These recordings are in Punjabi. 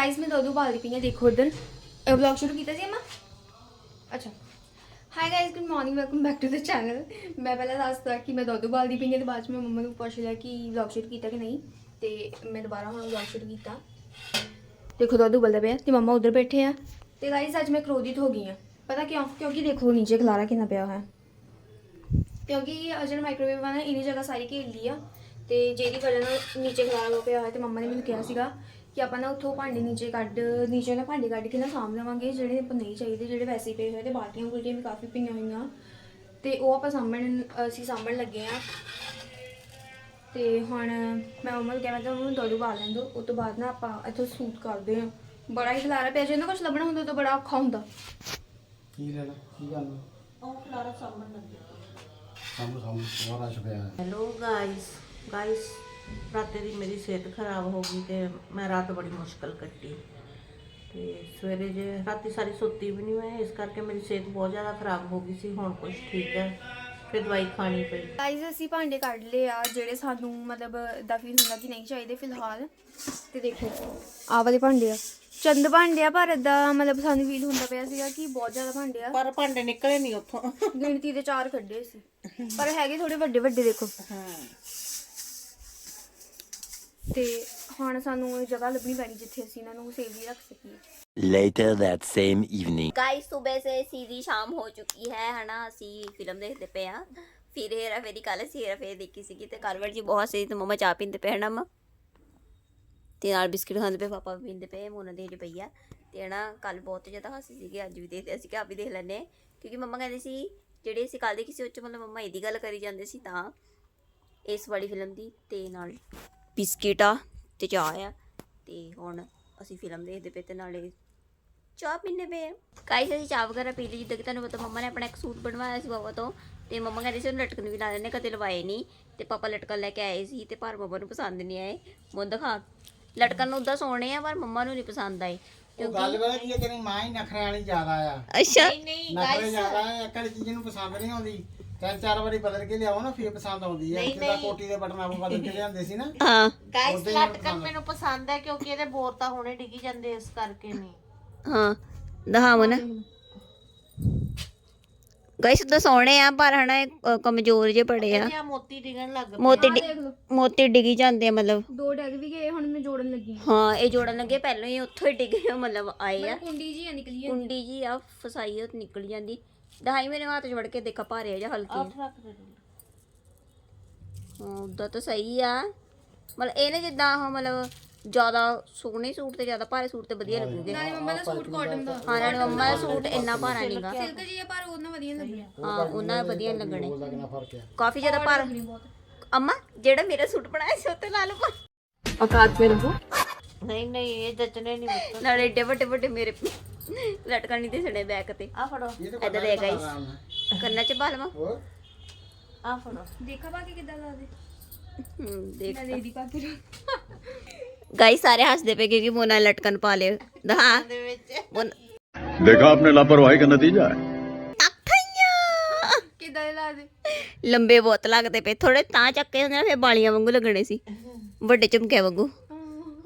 ਗਾਇਸ ਮੈਂ ਦੁੱਧ ਉਬਾਲਦੀ ਪਈ ਹਾਂ, ਦੇਖੋ ਉਧਰ। ਇਹ ਵਲੌਗ ਸ਼ੁਰੂ ਕੀਤਾ ਸੀ ਅਮਾ? ਅੱਛਾ। Hi guys good morning welcome back to the channel ਮੈਂ ਪਹਿਲਾਂ ਦੱਸਦਾ ਕਿ ਮੈਂ ਦੁੱਧ ਉਬਾਲਦੀ ਪਈ ਹਾਂ ਤੇ ਬਾਅਦ ਚ ਮੈਂ ਮੰਮਾ ਨੂੰ ਪੁੱਛ ਲਿਆ ਕਿ ਵਲੌਗ ਸ਼ੁਰੂ ਕੀਤਾ ਕਿ ਨਹੀਂ। ਤੇ ਮੈਂ ਦੁਬਾਰਾ ਹੁਣ ਵਲੌਗ ਸ਼ੁਰੂ ਕੀਤਾ। ਦੇਖੋ ਦੁੱਧ ਉਬਲਦਾ ਪਿਆ ਤੇ ਮੰਮਾ ਉਧਰ ਬੈਠੇ ਆ। ਤੇ ਗਾਇਸ ਅੱਜ ਮੈਂ ਕ੍ਰੋਧਿਤ ਹੋ ਗਈ ਆ ਪਤਾ ਕਿਉਂ? ਕਿਉਂਕਿ ਦੇਖੋ ਨੀਚੇ ਖਲਾਰਾ ਕਿੰਨਾ ਪਿਆ ਹੋਇਆ। ਕਿਉਂਕਿ ਇਹ ਜਿਹੜਾ ਮਾਈਕ੍ਰੋਵੇਵ ਆ ਨਾ ਇਹਨੀ ਜਗ੍ਹਾ ਸਾਰੀ ਘੇਰ ਲਈ ਆ। ਤੇ ਜਿਹਦੀ ਵਜ੍ਹਾ ਨਾਲ ਨੀਚੇ ਖਲਾਰਾ ਹੋ ਪਿਆ ਹੋਇਆ ਤੇ ਮੰਮਾ ਨੇ ਮੈਨੂੰ ਕਿਹਾ ਸੀਗਾ ਕਿ ਆਪਾਂ ਨਾ ਉੱਥੋਂ ਭਾਂਡੇ ਨੀਚੇ ਕੱਢ ਨੀਚੇ ਨਾ ਭਾਂਡੇ ਕੱਢ ਕੇ ਨਾ ਸਾਂਭ ਲਵਾਂਗੇ ਜਿਹੜੇ ਆਪਾਂ ਨਹੀਂ ਚਾਹੀਦੇ ਜਿਹੜੇ ਵੈਸੇ ਪਏ ਹੋਏ ਤੇ ਬਾਲਟੀਆਂ ਬੁਲਟੀਆਂ ਵੀ ਕਾਫੀ ਪਈਆਂ ਹੋਈਆਂ। ਤੇ ਉਹ ਆਪਾਂ ਸਾਂਭਣ ਅਸੀਂ ਸਾਂਭਣ ਲੱਗੇ ਆ ਤੇ ਹੁਣ ਮੈਂ ਮੰਮਾ ਨੂੰ ਕਿਹਾ ਮੈਂ ਤਾਂ ਉਹਨੂੰ ਦੁੱਧ ਉਬਾਲ ਲੈਣ ਦੋ ਉਸ ਤੋਂ ਬਾਅਦ ਨਾ ਆਪਾਂ ਇੱਥੋਂ ਸੂਟ ਕਰਦੇ ਆ ਬੜਾ ਹੀ ਖਲਾਰਾ ਪਿਆ ਜੇ ਨਾ ਕੁਝ ਲੱਭਣਾ ਹੁੰਦਾ ਤਾਂ ਬੜਾ ਔਖਾ ਹੁੰਦਾ। ਕੀ ਲੈਣਾ ਕੀ ਗੱਲ ਉਹ ਖਲਾਰਾ ਸਾਹਮਣ ਲੱਗੇ। ਸਾਹਮਣੇ ਸਾਹਮਣੇ ਬਹੁਤ ਰਸ਼ ਪਿਆ। ਹੈ ਹੈਲੋ ਗਾਇਸ ਗਾਇਸ ਰਾਤੇ ਦੀ ਮੇਰੀ ਸਿਹਤ ਖਰਾਬ ਹੋ ਗਈ ਤੇ ਮੈਂ ਰਾਤ ਬੜੀ ਮੁਸ਼ਕਲ ਕੱਟੀ। ਤੇ ਸਵੇਰੇ ਜੇ ਰਾਤੀ ਸਾਰੀ ਸੁੱਤੀ ਵੀ ਨਹੀਂ ਮੈਂ ਇਸ ਕਰਕੇ ਮੇਰੀ ਸਿਹਤ ਬਹੁਤ ਜ਼ਿਆਦਾ ਖਰਾਬ ਹੋ ਗਈ ਸੀ ਹੁਣ ਕੁਝ ਠੀਕ ਹੈ ਫਿਰ ਦਵਾਈ ਖਾਣੀ ਪਈ। ਗਾਈਜ਼ ਅਸੀਂ ਭਾਂਡੇ ਕੱਢ ਲਏ ਆ ਜਿਹੜੇ ਸਾਨੂੰ ਮਤਲਬ ਦਾ ਫੀਲ ਹੁੰਦਾ ਕਿ ਨਹੀਂ ਚਾਹੀਦੇ ਫਿਲਹਾਲ। ਤੇ ਦੇਖੋ ਆਹ ਵਾਲੇ ਭਾਂਡੇ ਆ। ਚੰਦ ਭਾਂਡੇ ਆ ਪਰ ਏਦਾਂ ਮਤਲਬ ਸਾਨੂੰ ਫੀਲ ਹੁੰਦਾ ਪਿਆ ਸੀਗਾ ਕਿ ਬਹੁਤ ਜ਼ਿਆਦਾ ਭਾਂਡੇ ਆ। ਪਰ ਭਾਂਡੇ ਨਿਕਲੇ ਨਹੀਂ ਉੱਥੋਂ। ਗਿਣਤੀ ਦੇ ਚਾਰ ਕੱਢੇ ਸੀ। ਪਰ ਹੈਗੇ ਥੋੜੇ ਵੱਡੇ ਵੱਡੇ ਦੇਖੋ। ਹਾਂ। ਤੇ ਹੁਣ ਸਾਨੂੰ ਜਗ੍ਹਾ ਲੱਭਣੀ ਪੈਣੀ ਜਿੱਥੇ ਅਸੀਂ ਇਹਨਾਂ ਨੂੰ ਸੇਫਲੀ ਰੱਖ ਸਕੀਏ। Later that same evening. Guys ਸਵੇਰ ਸੇ ਸੀधी ਸ਼ਾਮ ਹੋ ਚੁੱਕੀ ਹੈ ਹਨਾ? ਅਸੀਂ ਫਿਲਮ ਦੇਖਦੇ ਪਏ ਆ ਫਿਰ ਹੇਰਾ ਫੇਰੀ ਕੱਲ ਅਸੀਂ ਹੇਰਾ ਫੇਰੀ ਦੇਖੀ ਸੀਗੀ ਤੇ ਕਾਲਵਰ ਜੀ ਬਹੁਤ ਸੀ ਤੇ ਮਮਾ ਚਾਹ ਪੀਂਦੇ ਪਏ ਹਨਾ ਮਾ ਤੇ ਨਾਲ ਬਿਸਕਿਟ ਖਾਂਦੇ ਪਏ ਪਾਪਾ ਵੀ ਪੀਂਦੇ ਪਏ ਮੋਨਾ ਦੇ ਹਜੇ ਪਈ ਆ। ਤੇ ਹਨਾ ਕੱਲ ਬਹੁਤ ਜ਼ਿਆਦਾ ਹੱਸੀ ਸੀਗੀ ਅੱਜ ਵੀ ਦੇਖਦੇ ਅਸੀਂ ਕਿ ਆਪ ਵੀ ਦੇਖ ਲੈਨੇ ਕਿਉਂਕਿ ਮਮਾ ਕਹਿੰਦੇ ਸੀ ਜਿਹੜੇ ਅਸੀਂ ਕੱਲ ਦੇਖੀ ਸੀ ਉਹ ਚ ਮਤਲਬ ਮਮਾ ਇਹਦੀ ਗੱਲ ਕਰੀ ਜਾਂਦੇ ਸੀ ਤਾਂ ਇਸ ਵਾਲੀ ਫਿਲਮ ਦੀ ਤੇ ਨਾਲ ਬਿਸਕਿਟ ਆ ਤੇ ਚਾਹ ਆ ਤੇ ਹੁਣ ਅਸੀਂ ਫਿਲਮ ਦੇਖਦੇ ਪਏ ਤੇ ਨਾਲੇ ਚਾਹ ਪੀਣੇ ਪਏ ਆ। ਕਾਈ ਅਸੀਂ ਚਾਹ ਵਗੈਰਾ ਪੀ ਲਈ ਜਿੱਦਾਂ ਕਿ ਤੁਹਾਨੂੰ ਪਤਾ ਮੰਮਾ ਨੇ ਆਪਣਾ ਇੱਕ ਸੂਟ ਬਣਵਾਇਆ ਸੀ ਬਾਬਾ ਤੋਂ। ਤੇ ਮੰਮਾ ਕਹਿੰਦੇ ਸੀ ਉਹਨੂੰ ਲਟਕਣ ਵੀ ਲਾ ਦੇਣੇ ਕਦੇ ਲਵਾਏ ਨਹੀਂ। ਤੇ ਪਾਪਾ ਲਟਕਣ ਲੈ ਕੇ ਆਏ ਸੀ ਤੇ ਪਰ ਮੰਮਾ ਨੂੰ ਪਸੰਦ ਨਹੀਂ ਆਏ। ਮੁੰਦ ਦਿਖਾ ਲਟਕਣ ਨੂੰ ਉਦਾਂ ਸੋਹਣੇ ਆ ਪਰ ਮੰਮਾ ਨੂੰ ਨਹੀਂ ਪਸੰਦ ਆਏ। ਉਹ ਗੱਲ ਪਤਾ ਕੀ ਹੈ ਤੇਰੀ ਮਾਂ ਹੀ ਨਖਰੇ ਵਾਲੀ ਜ਼ਿਆਦਾ ਆ। ਅੱਛਾ। ਨਖਰੇ ਜ਼ਿਆਦਾ ਆ ਇੱਕ ਵਾਲੀ ਚੀਜ਼ ਨੂੰ ਪਸੰਦ ਨਹੀਂ ਆਉਂਦੀ। ਤਿੰਨ ਚਾਰ ਵਾਰੀ ਬਦਲ ਕੇ ਲਿਆਓ ਨਾ ਫੇਰ ਪਸੰਦ ਆਉਂਦੀ ਹੈ ਜਿੱਦਾਂ ਕੋਟੀ ਦੇ ਬਟਨ ਆਪਾਂ ਬਦਲ ਕੇ ਲਿਆਂਦੇ ਸੀ ਨਾ ਹਾਂ। ਗਾਇਸ ਲਟਕਣ ਮੈਨੂੰ ਪਸੰਦ ਹੈ ਕਿਉਂਕਿ ਇਹਦੇ ਬੋਰ ਤਾਂ ਹੁਣੇ ਡਿੱਗੀ ਜਾਂਦੇ ਇਸ ਕਰਕੇ ਨਹੀਂ। ਹਾਂ ਦਿਖਾਵੋ ਨਾ। ਗਾਇਸ ਉਦਾਂ ਸੋਹਣੇ ਆ ਪਰ ਹਨਾ ਇਹ, ਕਮਜ਼ੋਰ ਜੇ ਬੜੇ ਆ। ਇਹ ਮੋਤੀ ਡਿੱਗਣ ਲੱਗ ਪਏ ਮੋਤੀ ਡਿ- ਦੇਖ ਲਓ। ਮੋਤੀ ਡਿੱਗੀ ਜਾਂਦੇ ਆ ਮਤਲਬ। ਦੋ ਡੈਗ ਵੀ ਗਏ ਹੁਣ ਮੈਂ ਜੋੜਨ ਲੱਗੀ ਹਾਂ। ਹਾਂ ਇਹ ਜੋੜਨ ਲੱਗੇ ਪਹਿਲਾਂ ਹੀ ਉੱਥੋਂ ਹੀ ਡਿੱਗੇ ਮਤਲਬ ਆਏ ਆ। ਕੁੰਡੀ ਜੀ ਆ ਨਿਕਲੀ ਆ। ਕੁੰਡੀ ਜੀ ਆ ਫਸਾਈ ਉਹ ਨਿਕਲ ਜਾਂਦੀ। ਦਹਾਈ ਮੇਰੇ ਹੱਥ 'ਚ ਵੜ ਕੇ ਦੇਖਾ ਭਾਰੇ ਜਾਂ ਹਲਕੀ। ਹੱਥ ਰੱਖ ਦੇ ਤੂੰ। ਹਾਂ ਉਦਾਂ ਤਾਂ ਸਹੀ ਆ। ਮਤਲਬ ਇਹਨੇ ਜਿੱਦਾਂ ਉਹ ਮਤਲਬ ਜ਼ਿਆਦਾ ਸੋਹਣੇ ਸੂਟ ਤੇ ਜ਼ਿਆਦਾ ਭਾਰੇ ਸੂਟ ਤੇ ਵਧੀਆ ਲੱਗੂਗੇ। ਨਾਲੇ ਮੰਮਾ ਦਾ ਸੂਟ ਕਾਟਨ ਦਾ। ਹਾਂ ਨਾਲੇ ਮੰਮਾ ਦਾ ਸੂਟ ਇੰਨਾ ਭਾਰਾ ਨਹੀਂਗਾ ਸਿਲਕ ਜੀ ਆ ਪਰ ਉਹਨਾਂ ਵਧੀਆ ਲੱਗਿਆ। ਹਾਂ ਉਹਨਾਂ ਦਾ ਵਧੀਆ ਲੱਗਣੇ। ਉਹਦਾ ਕਿੰਨਾ ਫ਼ਰਕ ਹੈ ਕਾਫੀ ਜ਼ਿਆਦਾ ਭਾਰਾ ਅੰਮਾ ਜਿਹੜਾ ਮੇਰਾ ਸੂਟ ਬਣਾਇਆ ਸੀ ਉੱਤੇ ਲਾ ਲਓ ਨਹੀਂ ਨਹੀਂ ਇਹ ਜੱਜਣੇ ਨਹੀਂ ਮੁੱਕਣ ਨਾਲੇ ਏਡੇ ਵੱਡੇ ਵੱਡੇ ਮੇਰੇ ਲਟਕਣ ਨਹੀਂ ਤੇ ਛੜੇ ਬੈਕ ਤੇ। ਆ ਫੜੋ। ਇਧਰ ਦੇ ਗਾਇਸ ਕੰਨਾਂ ਚ ਪਾ ਲਵਾਂ ਆ ਫੜੋ। ਦੇਖਾ ਪਾ ਕਿੱਦਾਂ ਲਾਦੇ? ਹੂੰ ਦੇਖ। ਨਾ ਦੇਦੀ ਪਾ ਕੇ ਗਾਇਸ ਸਾਰੇ ਹੱਸਦੇ ਪਏ ਕਿਉਂਕਿ ਮੋਨਾ ਲਟਕਣ ਪਾ ਲਿਓ ਹਾਂ ਦੇਖਾ ਆਪਨੇ ਲਾਪਰਵਾਹੀ ਦਾ ਨਤੀਜਾ ਹੈ। ਕਿਦਾਂ ਲੰਬੇ ਬਹੁਤ ਲੱਗਦੇ ਪਏ। ਥੋੜੇ ਤਾਂ ਚੱਕੇ ਹੁੰਦੇ ਨੇ ਫੇ ਬਾਲੀਆਂ ਵਾਂਗੂ ਲੱਗਣੇ ਸੀ। ਵੱਡੇ ਝੁਮਕੇ ਵਾਂਗੂ।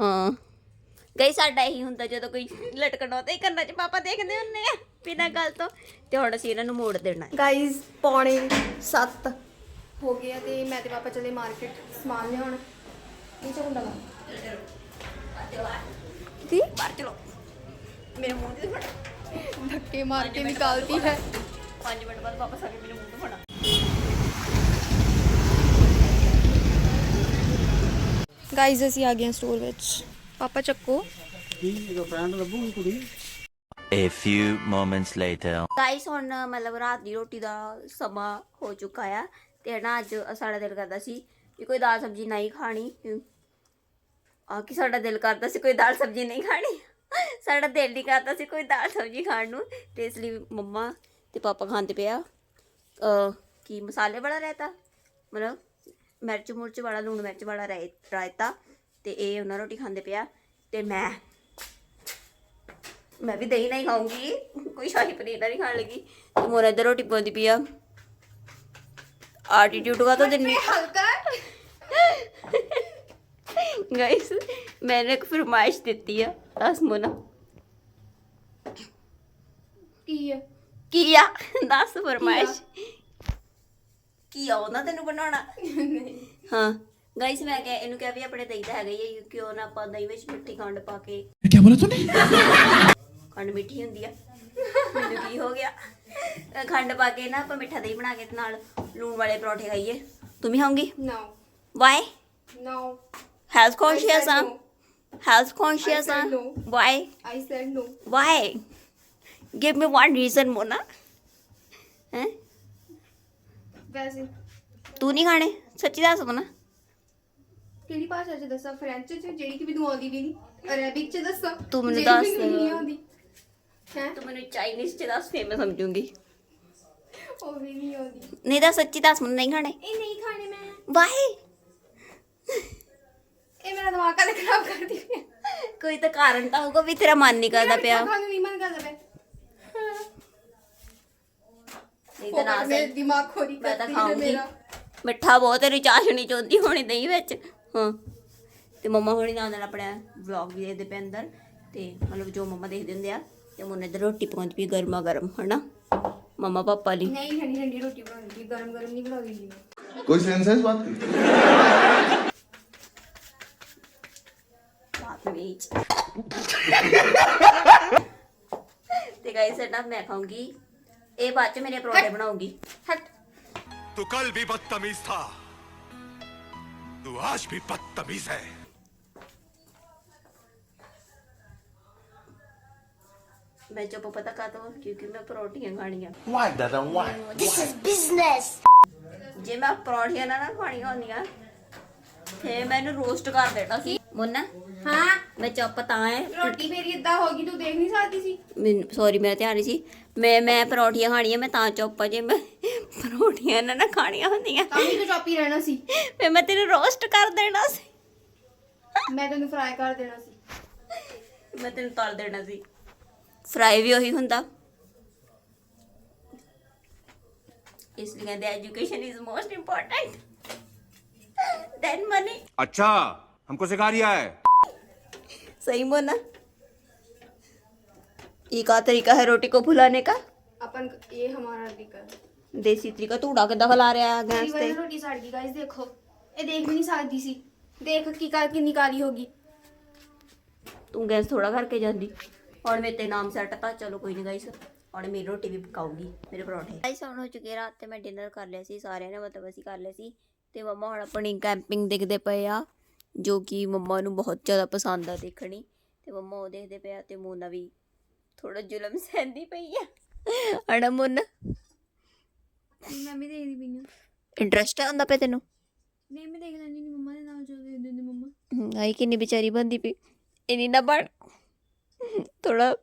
ਹਾਂ। ਗਈ ਸਾਡਾ ਇਹੀ ਹੁੰਦਾ ਜਦੋਂ ਕੋਈ ਲਟਕਣਾ ਤੇ ਕੰਨਾਂ 'ਚ ਪਾਪਾ ਦੇਖਦੇ ਹੁੰਦੇ ਆ ਬਿਨਾਂ ਗੱਲ ਤੋਂ। ਤੇ ਹੁਣ ਅਸੀਂ ਇਹਨਾਂ ਨੂੰ ਮੋੜ ਦੇਣਾ ਹੈ। ਗਾਈਜ਼ ਪੌਣੇ 7 ਹੋ ਗਿਆ ਤੇ ਮੈਂ ਤੇ ਪਾਪਾ ਚਲੇ ਮਾਰਕੀਟ ਸਮਾਨ ਲਿਆਉਣ। ਨੀਚੇ ਹੁੰਦਾ ਲਾ ਕੀ? ਬਾਹਰ ਚਲੋ। ਮੇਰੇ ਮੂੰਹ ਤੇ ਫੜ। ਧੱਕੇ ਮਾਰ ਕੇ ਨਿਕਾਲਤੀ ਹੈ। 5 ਮਿੰਟ ਬਾਅਦ ਵਾਪਸ ਆ ਕੇ ਮੇਰੇ ਮੂੰਹ ਤੇ ਫੜਾ। ਗਾਈਜ਼ ਅਸੀਂ ਆ ਗਏ ਸਟੋਰ ਵਿੱਚ। ਪਾਪਾ ਚੱਕੋ। ਕੀ ਜਦੋਂ ਪੈਂਟ ਲੱਭੂਗੀ ਕੁੜੀ A few moments later. Guys ਹੁਣ ਮਤਲਬ ਰਾਤ ਦੀ ਰੋਟੀ ਦਾ ਸਮਾਂ ਹੋ ਚੁੱਕਾ ਆ ਤੇ ਨਾ ਅੱਜ ਸਾਡਾ ਦਿਲ ਕਰਦਾ ਸੀ ਕਿ ਕੋਈ ਦਾਲ ਸਬਜ਼ੀ ਨਹੀਂ ਖਾਣੀ। ਆ ਕਿ ਸਾਡਾ ਦਿਲ ਕਰਦਾ ਸੀ ਕੋਈ ਦਾਲ ਸਬਜ਼ੀ ਨਹੀਂ ਖਾਣੀ? ਸਾਡਾ ਦਿਲ ਨਹੀਂ ਕਰਦਾ ਸੀ ਕੋਈ ਦਾਲ ਸਬਜ਼ੀ ਖਾਣ ਨੂੰ। ਤੇ ਇਸ ਲਈ ਮੰਮਾ ਤੇ ਪਾਪਾ ਖਾਂਦੇ ਪਿਆ ਅ ਕੀ ਮਸਾਲੇ ਵਾਲਾ ਰਾਇਤਾ ਮਤਲਬ ਮਿਰਚ ਮੁਰਚ ਵਾਲਾ ਲੂਣ ਮਿਰਚ ਵਾਲਾ ਰਾਇ- ਰਾਇਤਾ ਤੇ ਇਹ ਉਹਨਾਂ ਰੋਟੀ ਖਾਂਦੇ ਪਿਆ ਤੇ ਮੈਂ ਮੈਂ ਵੀ ਦਹੀਂ ਨਹੀਂ ਖਾਊਂਗੀ। ਕੋਈ ਸ਼ਾਹੀ ਪਨੀਰ ਨਹੀਂ ਖਾਣ ਲੱਗੀ। ਤੇ ਮੋਰਾ ਇੱਧਰ ਰੋਟੀ ਪਾਉਂਦੀ ਪਈ ਆ। ਆਟੀਟਿਊਡ ਕਾ ਤਾਂ ਦਿੰਨੀ ਹਲਕਾ। ਗਾਇਸ ਮੈंने ਇੱਕ ਫਰਮਾਇਸ਼ ਦਿੱਤੀ ਆ ਦੱਸ ਮੋਨਾ। ਕੀ ਹੈ ਕੀ ਆ? ਦੱਸ ਫਰਮਾਇਸ਼। ਕੀ ਆ? ਉਹਨਾਂ ਤੈਨੂੰ ਬਣਾਉਣਾ? ਹਾਂ। ਗਾਇਸ ਮੈਂ ਕਿਹਾ ਇਹਨੂੰ ਕਿਹਾ ਵੀ ਆਪਣੇ ਦਹੀਂ ਦਾ ਹੈਗਾ ਹੀ ਹੈ ਕਿਉਂ ਨਾ ਆਪਾਂ ਦਹੀਂ ਵਿੱਚ ਮਿੱਠੀ ਖੰਡ ਪਾ ਕੇ। ਕੀ ਬੋਲਾ ਤੂੰ ਖੰਡ ਮਿੱਠੀ ਹੁੰਦੀ ਆ। ਮੈਨੂੰ ਕੀ ਹੋ ਗਿਆ? ਅਹ ਖੰਡ ਪਾ ਕੇ ਨਾ ਆਪਾਂ ਮਿੱਠਾ ਦਹੀਂ ਬਣਾ ਕੇ ਤੇ ਨਾਲ ਲੂਣ ਵਾਲੇ ਪਰੌਂਠੇ ਖਾਈਏ। ਤੂੰ ਵੀ ਖਾਓਗੀ no why no health conscious ਆ। no. ਹੈਲਥ ਕੌਨਸ਼ੀਅਸ ਆ। I said no. Why I said no why give me one reason ਮੋਨਾ ਹੈ ਵੈਸੇ ਤੂੰ ਨਹੀਂ ਖਾਣੇ? ਸੱਚੀ ਦੱਸ ਮੋਨਾ ਕਿਹੜੀ ਭਾਸ਼ਾ ਚ ਦੱਸਾਂ? ਫ੍ਰੈਂਚ ਚ ਜਿਹੜੀ ਕਿ ਮੈਨੂੰ ਆਉਂਦੀ ਵੀ ਨਹੀਂ ਅਰੇਬਿਕ ਚ ਦੱਸਾਂ ਤੂੰ ਮੈਨੂੰ ਜਿਹੜੀ ਦੱਸ। ਮੈਨੂੰ ਨਹੀਂ ਆਉਂਦੀ। ਹੈ? ਤੂੰ ਮੈਨੂੰ ਚਾਈਨੀਜ਼ ਚ ਦੱਸ ਫੇਰ ਮੈਂ ਸਮਝੂੰਗੀ। ਉਹ ਵੀ ਨਹੀਂ ਆਉਂਦੀ। ਨਹੀਂ ਤਾਂ ਸੱਚੀ ਦੱਸ ਮੈਨੂੰ ਨਹੀਂ ਖਾਣੇ। ਇਹ ਨਹੀਂ ਖਾਣੇ ਮੈਂ। ਵਾਈ ਇਹ ਮੇਰਾ ਦਿਮਾਗ ਕਦੇ ਖਰਾਬ ਕਰਦੀ ਹੈ ਕੋਈ ਤਾਂ ਕਾਰਨ ਤਾਂ ਹੋਊਗਾ ਵੀ ਤੇਰਾ ਮਨ ਨਹੀਂ ਕਰਦਾ ਪਿਆ। ਖਾਣ ਨੂੰ ਨਹੀਂ ਮਨ ਕਰਦਾ ਪਿਆ। ਨਹੀਂ ਤਾਂ ਨਾ ਮੇਰੇ ਸਹੀ। ਦਿਮਾਗ ਖੋਰੀ ਮੈਂ ਤਾਂ ਕਰਦੀ ਹੈ ਖਾਊਂਗੀ। ਮੇਰਾ। ਮਿੱਠਾ ਬਹੁਤ ਤੇਰੀ ਚਾਸ਼ਣੀ ਚੋਂਦੀ ਹੋਣੀ ਦਹੀਂ ਵਿੱਚ। ਹਾਂ ਤੇ ਮੰਮਾ ਹੋਣੀ ਨਾਲ ਨਾਲ ਆਪਣਾ ਵਲੌਗ ਵੀ ਦੇਖਦੇ ਪਏ ਅੰਦਰ ਤੇ ਮਤਲਬ ਜੋ ਮੰਮਾ ਦੇਖਦੇ ਹੁੰਦੇ ਆ ਤੇ ਮੁੰਨੇ ਇੱਧਰ ਰੋਟੀ ਪਕਾਉਂਦੀ ਪਈ ਗਰਮਾ ਗਰਮ ਹਨਾ ਮੰਮਾ ਪਾਪਾ ਲਈ ਨਹੀਂ ਠੰਡੀ ਠੰਡੀ ਰੋਟੀ ਬਣਾਉਂਦੀ ਗਰਮ ਗਰਮ ਨਹੀਂ ਬਣਾਉਂਦੀ ਮੈਂ कोई सेंस है इस बात की ਬਦਤਮੀਜ਼ ਤੇ ਗਾਇਸ ਨਾ ਮੈਂ ਖਾਉਂਗੀ ਇਹ ਬਾਅਦ ਚ ਮੇਰੇ ਪਰੌਂਠੇ ਬਣਾਉਂਗੀ ਹਟ तू कल भी बदतमीज था तू आज भी बदतमीज है ਮੈਂ ਚੁੱਪ ਪਤਾ ਕਾ ਤੋਂ ਕਿਉਂਕਿ ਮੈਂ ਪਰੌਂਠੀਆਂ ਖਾਣੀਆਂ Why, Dada? Why? ਜੇ ਮੈਂ ਪਰੌਂਠੀਆਂ ਨਾ ਨਾ ਖਾਣੀਆਂ ਹੁੰਦੀਆਂ ਤੇ ਮੈਨੂੰ ਰੋਸਟ ਕਰ ਦੇਣਾ ਸੀ ਮੁੰਨਾ ਹਾਂ ਮੈਂ ਚੁੱਪ ਤਾਂ ਹੈ ਰੋਟੀ ਮੇਰੀ ਇਦਾਂ ਹੋ ਗਈ ਤੂੰ ਦੇਖ ਨਹੀਂ ਸਕਦੀ ਸੀ ਮੈਨੂੰ ਸੌਰੀ ਮੇਰਾ ਧਿਆਨ ਨਹੀਂ ਸੀ ਮੈਂ ਮੈਂ ਪਰੌਂਠੀਆਂ ਖਾਣੀਆਂ ਮੈਂ ਤਾਂ ਚੁੱਪ ਆ ਜੇ ਮੈਂ ਪਰੌਂਠੀਆਂ ਨਾ ਨਾ ਖਾਣੀਆਂ ਹੁੰਦੀਆਂ ਤਾਂ ਵੀ ਤੂੰ ਚੌਪੀ ਰਹਿਣਾ ਸੀ ਫੇ ਮੈਂ ਤੈਨੂੰ ਰੋਸਟ ਕਰ ਦੇਣਾ ਸੀ ਮੈਂ ਤੈਨੂੰ ਫਰਾਈ ਕਰ ਦੇਣਾ ਸੀ ਮੈਂ ਤੈਨੂੰ ਤਲ ਦੇਣਾ ਸੀ ਫਰਾਈ ਵੀ ਉਹੀ ਹੁੰਦਾ ਇਸ ਲਈ ਕਹਿੰਦੇ education is most important than money अच्छा हमको सिखा रिया है सही बोला ये का तरीका है रोटी को फुलाने का अपन ये हमारा तरीका है ਦੇਸੀ ਤਰੀਕਾ ਧੂੜਾ ਕਿੱਦਾਂ ਖਲਾ ਰਿਹਾ ਗੈਸ ਤੇ? ਰੋਟੀ ਸੜ ਗਈ ਗਾਇਸ ਦੇਖੋ। ਇਹ ਦੇਖ ਨਹੀਂ ਸਕਦੀ ਸੀ। ਦੇਖ ਕੀ ਕਰ ਕਿੰਨੀ ਕਾਲੀ ਹੋ ਗਈ। ਤੂੰ ਗੈਸ ਥੋੜਾ ਕਰਕੇ ਜਾਂਦੀ। ਔਰ ਮੇਰੇ ਤੇ ਨਾਮ ਸੈੱਟ ਤਾਂ ਚਲੋ ਕੋਈ ਨਹੀਂ ਗਾਇਸ ਔਰ ਮੇਰੀ ਰੋਟੀ ਵੀ ਪਕਾਉਗੀ ਮੇਰੇ ਪਰੌਂਠੇ। ਗਾਇਸ ਹੁਣ ਹੋ ਚੁੱਕੇ ਰਾਤ ਤੇ ਮੈਂ ਡਿਨਰ ਕਰ ਲਿਆ ਸੀ ਸਾਰਿਆਂ ਨੇ ਮਤਲਬ ਅਸੀਂ ਕਰ ਲਿਆ ਸੀ। ਤੇ ਮਮਾ ਹੁਣ ਆਪਣੀ ਕੈਂਪਿੰਗ ਦੇਖਦੇ ਪਏ ਆ ਜੋ ਕਿ ਮਮਾ ਨੂੰ ਬਹੁਤ ਜ਼ਿਆਦਾ ਪਸੰਦ ਆ ਦੇਖਣੀ। ਤੇ ਮਮਾ ਉਹ ਦੇਖਦੇ ਪਿਆ ਤੇ ਮੋਨਾ ਵੀ ਥੋੜਾ ਜ਼ੁਲਮ ਸਹਿੰਦੀ ਪਈ ਆ। ਅੜਾ ਮੋਨਾ ਮੈਂ ਵੀ ਦੇਖਦੀ ਪਈ ਹਾਂ। ਇੰਟਰਸਟ ਆਉਂਦਾ ਪਿਆ ਤੈਨੂੰ? ਨਹੀਂ ਮੈਂ ਦੇਖ ਲੈਂਦੀ ਨਹੀਂ ਮੰਮਾ ਦੇ ਨਾਲ ਜੋ ਦੇ ਦਿੰਦੇ ਮੰਮਾ। ਹਮ, ਆਈ ਕਿੰਨੀ ਵਿਚਾਰੀ ਬੰਦੀ ਪਈ। ਇਨੀ ਨਾ ਬਣ। ਥੋੜਾ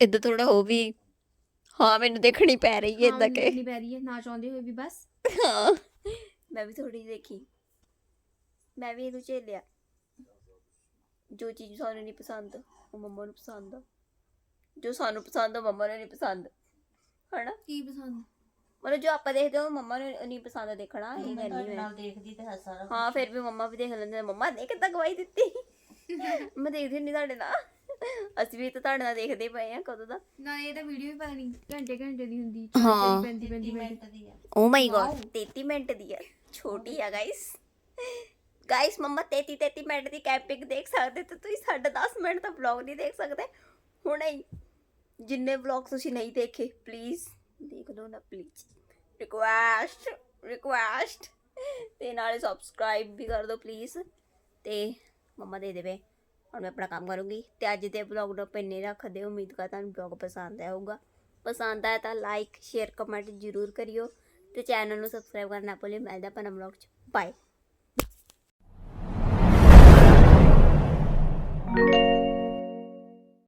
ਇਦਾਂ ਥੋੜਾ ਹੋ ਵੀ ਹਾਂ ਮੈਨੂੰ ਦੇਖਣੀ ਪੈ ਰਹੀ ਹੈ ਇਦਾਂ ਕਿ। ਨਹੀਂ ਪੈ ਰਹੀ ਹੈ ਨਾ ਚਾਹੁੰਦੇ ਹੋਏ ਵੀ ਬਸ। ਹਾਂ। ਮੈਂ ਵੀ ਥੋੜੀ ਦੇਖੀ। ਮੈਂ ਵੀ ਇਹਨੂੰ ਝੇਲਿਆ। ਜੋ ਚੀਜ਼ ਸਾਨੂੰ ਨਹੀਂ ਪਸੰਦ ਉਹ ਮੰਮਾ ਨੂੰ ਪਸੰਦ ਆ। ਜੋ ਸਾਨੂੰ ਪਸੰਦ ਆ ਮੰਮਾ ਨੂੰ ਨਹੀਂ ਪਸੰਦ। ਹਨਾ? ਕੀ ਪਸੰਦ? ਮਤਲਬ ਜੋ ਆਪਾਂ ਦੇਖਦੇ ਹਾਂ ਮੰਮਾ ਨੂੰ ਨਹੀਂ ਪਸੰਦ ਦੇਖਣਾ ਇਹ ਗੱਲ ਨਹੀਂ ਨਾਲ ਦੇਖਦੀ ਤੇ ਹੱਸਾ ਹਾਂ ਫਿਰ ਵੀ ਮੰਮਾ ਵੀ ਦੇਖ ਲੈਂਦੇ ਨੇ ਮੰਮਾ ਨੇ ਕਿੱਦਾਂ ਗਵਾਹੀ ਦਿੱਤੀ? ਮੈਂ ਦੇਖਦੀ ਨਹੀਂ ਤੁਹਾਡੇ ਨਾਲ। ਅਸੀਂ ਵੀ ਤਾਂ ਤੁਹਾਡੇ ਨਾਲ ਦੇਖਦੇ ਪਏ ਆ ਕਦੋਂ ਦਾ। ਨਾ ਇਹ ਤਾਂ ਵੀਡੀਓ ਵੀ ਪਤਾ ਨਹੀਂ ਘੰਟੇ ਘੰਟੇ ਦੀ ਹੁੰਦੀ ਹਾਂ। 35 35 ਮਿੰਟ ਦੀ ਆ। ਓ ਮਾਈ ਗॉड 33 ਮਿੰਟ ਦੀ ਹੈ ਛੋਟੀ ਆ ਗਾਇਸ ਗਾਇਸ ਮੰਮਾ 33 33 ਮਿੰਟ ਦੀ ਕੈਂਪਿੰਗ ਦੇਖ ਸਕਦੇ ਤੇ ਤੁਸੀਂ ਸਾਡਾ 10 ਮਿੰਟ ਦਾ ਵਲੌਗ ਨਹੀਂ ਦੇਖ ਸਕਦੇ। ਹੁਣੇ ਹੀ। ਜਿੰਨੇ ਵਲੌਗ ਤੁਸੀਂ ਨਹੀਂ ਦੇਖੇ ਪਲੀਜ਼ ਦੇਖ ਲਓ ਨਾ ਪਲੀਜ਼ ਰਿਕੁਐਸਟ ਰਿਕੁਐਸਟ ਤੇ ਨਾਲੇ ਸਬਸਕ੍ਰਾਈਬ ਵੀ ਕਰ ਦਿਓ ਪਲੀਜ਼ ਤੇ ਮੰਮਾ ਦੇ ਦੇਵੇ। ਹੁਣ ਮੈਂ ਆਪਣਾ ਕੰਮ ਕਰੂੰਗੀ। ਤੇ ਅੱਜ ਦੇ ਵਲੌਗ ਨੂੰ ਪੈਨੇ ਰੱਖਦੇ ਉਮੀਦ ਕਰਦਾ ਤੁਹਾਨੂੰ ਵਲੌਗ ਪਸੰਦ ਆਇਆ ਹੋਊਗਾ। ਪਸੰਦ ਆਇਆ ਤਾਂ ਲਾਈਕ ਸ਼ੇਅਰ ਕਮੈਂਟ ਜ਼ਰੂਰ ਕਰਿਓ। ਤੇ ਚੈਨਲ ਨੂੰ ਸਬਸਕ੍ਰਾਈਬ ਕਰਨਾ ਨਾ ਭੁੱਲਿਓ ਮਿਲਦਾ ਆਪਾਂ ਨਵੇਂ ਵਲੌਗ ਚ। ਬਾਏ